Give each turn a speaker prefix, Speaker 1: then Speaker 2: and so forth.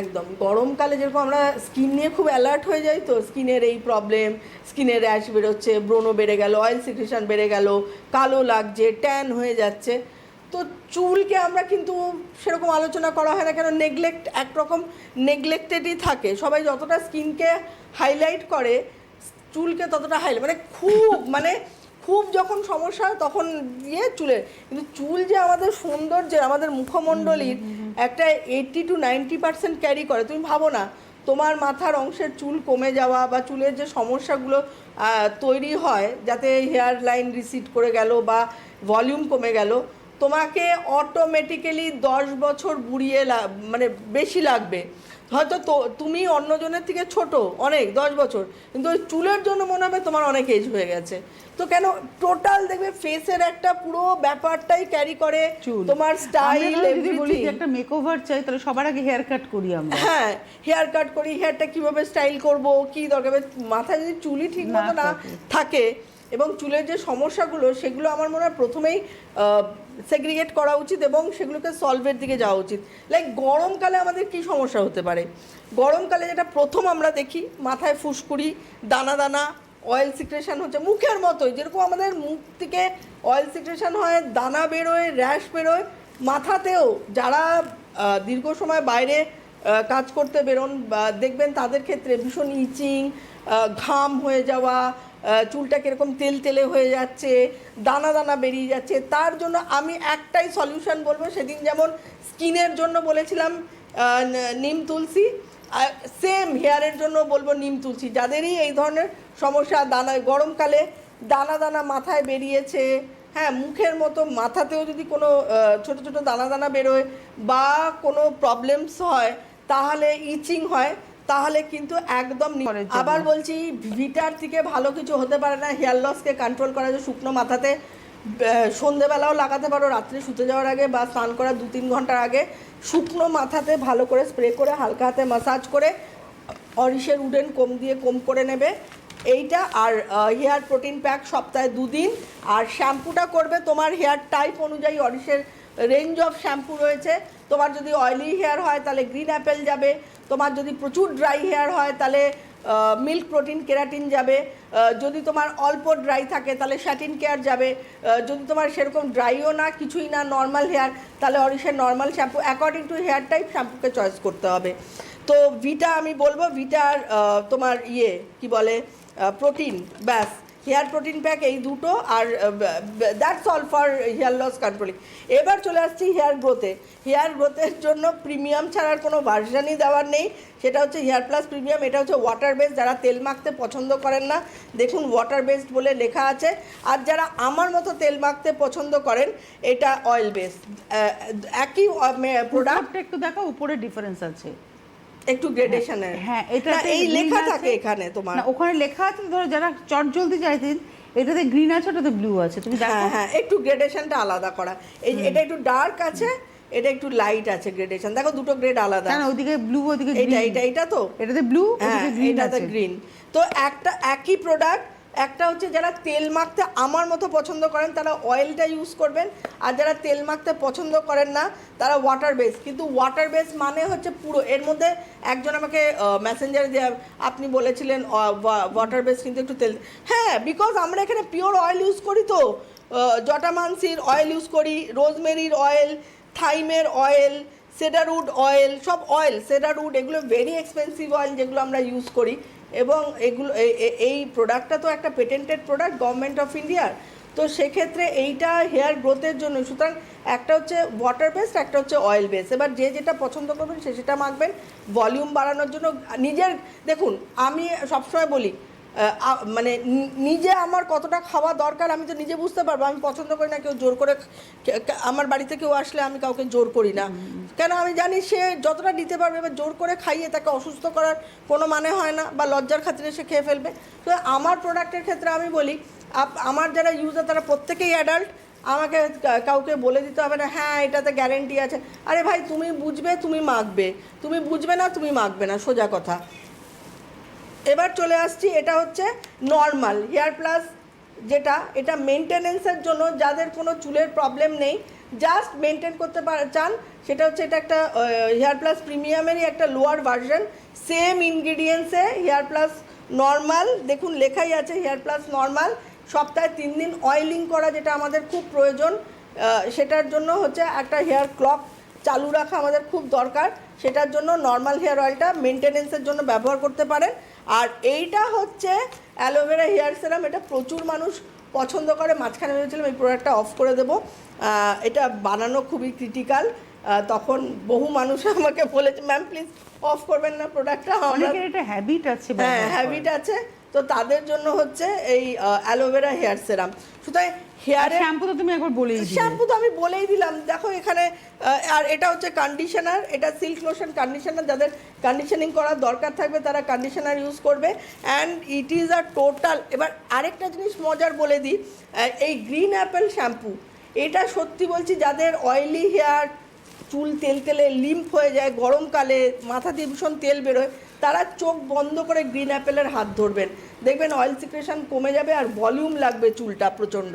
Speaker 1: একদম। গরমকালে যেরকম আমরা স্কিন নিয়ে খুব অ্যালার্ট হয়ে যাই তো স্কিনের এই প্রবলেম স্কিনের র্যাশ বেরোচ্ছে ব্রণও বেড়ে গেল অয়েল সিক্রেশন বেড়ে গেল কালো লাগছে ট্যান হয়ে যাচ্ছে। তো চুলকে আমরা কিন্তু সেরকম আলোচনা করা হয় না কেন নেগলেক্ট একরকম নেগলেক্টেডই থাকে। সবাই যতটা স্কিনকে হাইলাইট করে চুলকে ততটা হাইলাইট মানে খুব মানে খুব যখন সমস্যা হয় তখন গিয়ে চুলের কিন্তু চুল যে আমাদের সৌন্দর্যের আমাদের মুখমণ্ডলীর একটা eighty to ninety percent carry করে। তুমি ভাবো না, তোমার মাথার অংশের চুল কমে যাওয়া বা চুলের যে সমস্যাগুলো তৈরি হয়, যাতে হেয়ার লাইন রিসিট করে গেল বা ভলিউম কমে গেল, তোমাকে অটোমেটিক্যালি দশ বছর বুড়িয়ে মানে বেশি লাগবে। হয়তো তো তুমি অন্যজনের থেকে ছোট অনেক দশ বছর কিন্তু ওই চুলের জন্য মনে হবে তোমার অনেক এজ হয়ে গেছে। তো কেন টোটাল দেখবে ফেসের একটা পুরো ব্যাপারটাই ক্যারি করে তোমার স্টাইল
Speaker 2: বলি একটা মেকওভার চাই তাহলে সবার আগে হেয়ার কাট করি আমরা।
Speaker 1: হ্যাঁ হেয়ার কাট করি হেয়ারটা কীভাবে স্টাইল করব কি দরকার? মাথায় যদি চুলই ঠিক মতো
Speaker 2: না থাকে।
Speaker 1: এবং চুলের যে সমস্যাগুলো, সেগুলো আমার মনে হয় প্রথমেই সেগ্রিগেট করা উচিত এবং সেগুলোকে সলভের দিকে যাওয়া উচিত। লাইক গরমকালে আমাদের কি সমস্যা হতে পারে? গরমকালে যেটা প্রথম আমরা দেখি, মাথায় ফুসকুড়ি, দানা দানা অয়েল সিক্রেশন হচ্ছে, মুখের মতোই। যেরকম আমাদের মুখ থেকে অয়েল সিক্রেশন হয়, দানা বেরোয় র্যাশ বেরোয়, মাথাতেও যারা দীর্ঘ সময় বাইরে কাজ করতে বেরোন দেখবেন তাদের ক্ষেত্রে ভীষণ ইচিং ঘাম হয়ে যাওয়া চুলটা কীরকম তেল তেলে হয়ে যাচ্ছে, দানা দানা বেরিয়ে যাচ্ছে, তার জন্য আমি একটাই সলিউশন বলব, সেদিন যেমন স্কিনের জন্য বলেছিলাম নিম তুলসী সেম হেয়ারের জন্য বলব নিম তুলসী, যাদেরই এই ধরনের সমস্যা, দানা, গরমকালে দানা দানা মাথায় বেরিয়েছে হ্যাঁ মুখের মতো মাথাতেও যদি কোনো ছোট ছোট দানা দানা বেরোয় বা কোনো প্রবলেমস হয়, তাহলে ইচিং হয় তাহলে কিন্তু একদম আবার বলছি ভিটার থেকে ভালো কিছু হতে পারে না হেয়ার লসকে কন্ট্রোল করা যায় শুকনো মাথাতে সন্ধেবেলাও লাগাতে পারো রাত্রে শুতে যাওয়ার আগে বা স্নান করার দু তিন ঘণ্টার আগে শুকনো মাথাতে ভালো করে স্প্রে করে হালকা হাতে মাসাজ করে অরিশের উডেন কম দিয়ে কম করে নেবে। এইটা আর হেয়ার প্রোটিন প্যাক সপ্তাহে দুদিন। আর শ্যাম্পুটা করবে তোমার হেয়ার টাইপ অনুযায়ী অরিশের রেঞ্জ অফ শ্যাম্পু রয়েছে। তোমার যদি অয়েলি হেয়ার হয়, তাহলে গ্রিন অ্যাপেল যাবে। তোমার যদি প্রচুর ড্রাই হেয়ার হয়, তাহলে মিল্ক প্রোটিন কেরাটিন যাবে। যদি তোমার অল্প ড্রাই থাকে, তাহলে স্যাটিন কেয়ার যাবে। যদি তোমার সেরকম ড্রাইও না, কিছুই না নর্মাল হেয়ার তাহলে অরিশের normal shampoo according to hair type শ্যাম্পুকে choice করতে হবে। তো ভিটা আমি বলব ভিটার তোমার ইয়ে কি বলে প্রোটিন ব্যাস। হেয়ার প্রোটিন প্যাক এই দুটো আর that's all for hair loss controlling এবার চলে আসছি হেয়ার গ্রোথে হেয়ার গ্রোথের জন্য প্রিমিয়াম ছাড়ার কোনো ভার্সানই দেওয়ার নেই। সেটা হচ্ছে হেয়ার প্লাস প্রিমিয়াম এটা হচ্ছে ওয়াটার বেসড যারা তেল মাখতে পছন্দ করেন না, দেখুন ওয়াটার বেসড বলে লেখা আছে। আর যারা আমার মতো তেল মাখতে পছন্দ করেন, এটা অয়েল বেসড একই প্রোডাক্ট
Speaker 2: একটু দেখো উপরে ডিফারেন্স আছে।
Speaker 1: একটু গ্রেডেশনের
Speaker 2: হ্যাঁ এটা
Speaker 1: এই লেখা থাকে এখানে তোমার।
Speaker 2: না ওখানে লেখা আছে ধরো যারা চটজলদি চাইতেন এটাতে গ্রিন আছে ওটাতে ব্লু আছে। তুমি দেখো।
Speaker 1: হ্যাঁ হ্যাঁ একটু গ্রেডেশনটা আলাদা করা। এই এটা একটু ডার্ক আছে এটা একটু লাইট আছে গ্রেডেশন দেখো দুটো গ্রেড আলাদা।
Speaker 2: হ্যাঁ ওদিকে ব্লু ওদিকে
Speaker 1: এটা
Speaker 2: গ্রিন
Speaker 1: এটা এটা তো?
Speaker 2: এটাতে ব্লু
Speaker 1: হ্যাঁ এটাতে গ্রিন তো একটা একই প্রোডাক্ট একটা হচ্ছে যারা তেল মাখতে আমার মতো পছন্দ করেন, তারা অয়েলটা ইউজ করবেন। আর যারা তেল মাখতে পছন্দ করেন না, তারা ওয়াটার বেস কিন্তু ওয়াটার বেস মানে হচ্ছে পুরো, এর মধ্যে একজন আমাকে মেসেঞ্জারে দেওয়া আপনি বলেছিলেন ওয়াটার বেস কিন্তু একটু তেল হ্যাঁ বিকজ আমরা এখানে পিওর অয়েল ইউজ করি তো। জটামানসির অয়েল ইউজ করি রোজমেরির অয়েল থাইমের অয়েল সেডারউড অয়েল সব অয়েল সেডারউড এগুলো ভেরি এক্সপেন্সিভ অয়েল যেগুলো আমরা ইউজ করি। এবং এগুলো এই প্রোডাক্টটা তো একটা পেটেন্টেড প্রোডাক্ট গভর্নমেন্ট অফ ইন্ডিয়ার তো সেক্ষেত্রে এইটা হেয়ার গ্রোথের জন্য, সুতরাং একটা হচ্ছে ওয়াটার বেসড একটা হচ্ছে অয়েল বেস এবার যে যেটা পছন্দ করবেন, সে সেটা মাখবেন। ভলিউম বাড়ানোর জন্য নিজের, দেখুন, আমি সবসময় বলি মানে নিজে আমার কতটা খাওয়া দরকার আমি তো নিজে বুঝতে পারব। আমি পছন্দ করি না কেউ জোর করে আমার বাড়িতে কেউ আসলে আমি কাউকে জোর করি না। কেন আমি জানি সে যতটা নিতে পারবে এবার জোর করে খাইয়ে তাকে অসুস্থ করার কোনো মানে হয় না বা লজ্জার খাতিরে সে খেয়ে ফেলবে। তো আমার প্রোডাক্টের ক্ষেত্রে আমি বলি আমার যারা ইউজার তারা প্রত্যেকেই অ্যাডাল্ট আমাকে কাউকে বলে দিতে হবে না হ্যাঁ এটাতে গ্যারেন্টি আছে। আরে ভাই, তুমি বুঝবে, তুমি মাখবে। তুমি বুঝবে না, তুমি মাখবে না, সোজা কথা। এবার চলে আসছি, এটা হচ্ছে নর্মাল হেয়ার প্লাস যেটা, এটা মেনটেনেন্সের জন্য যাদের কোনো চুলের প্রবলেম নেই জাস্ট মেনটেন করতে পার- চান, সেটা হচ্ছে এটা একটা হেয়ার প্লাস প্রিমিয়ামেরই একটা লোয়ার ভার্সন সেম ইনগ্রিডিয়েন্টসে হেয়ার প্লাস নর্মাল দেখুন লেখাই আছে হেয়ার প্লাস নর্মাল সপ্তাহে তিন দিন অয়েলিং করা যেটা আমাদের খুব প্রয়োজন সেটার জন্য হচ্ছে একটা হেয়ার ক্লক চালু রাখা আমাদের খুব দরকার, সেটার জন্য নর্মাল হেয়ার অয়েলটা মেনটেনেন্সের জন্য ব্যবহার করতে পারেন আর এইটা হচ্ছে অ্যালোভেরা হেয়ার সেরাম এটা প্রচুর মানুষ পছন্দ করে। মাঝখানে ভেবেছিলাম এই প্রোডাক্টটা অফ করে দেবো। এটা বানানো খুবই ক্রিটিক্যাল তখন বহু মানুষ আমাকে বলেছে ম্যাম প্লিজ অফ করবেন না প্রোডাক্টটা
Speaker 2: অনেকের এটা হ্যাবিট আছে
Speaker 1: হ্যাঁ হ্যাবিট আছে। তো তাদের জন্য হচ্ছে এই অ্যালোভেরা হেয়ার সেরাম সুতরাং হেয়ারে
Speaker 2: শ্যাম্পু তো তুমি একবার বলেই
Speaker 1: শ্যাম্পু তো আমি বলেই দিলাম। দেখো এখানে আর এটা হচ্ছে কন্ডিশনার এটা সিল্ক লোশন কন্ডিশনার যাদের কন্ডিশনিং করার দরকার থাকবে তারা কন্ডিশনার ইউজ করবে। And it is a total এবার আরেকটা জিনিস মজার বলে দিই এই গ্রিন অ্যাপেল শ্যাম্পু এটা সত্যি বলছি যাদের অয়েলি হেয়ার চুল তেল তেলে লিম্প হয়ে যায়, গরমকালে মাথা দিয়ে ভীষণ তেল বেরোয় তারা চোখ বন্ধ করে গ্রিন অ্যাপেলের হাত ধরবেন। দেখবেন অয়েল সিক্রেশন কমে যাবে আর ভলিউম লাগবে চুলটা প্রচণ্ড।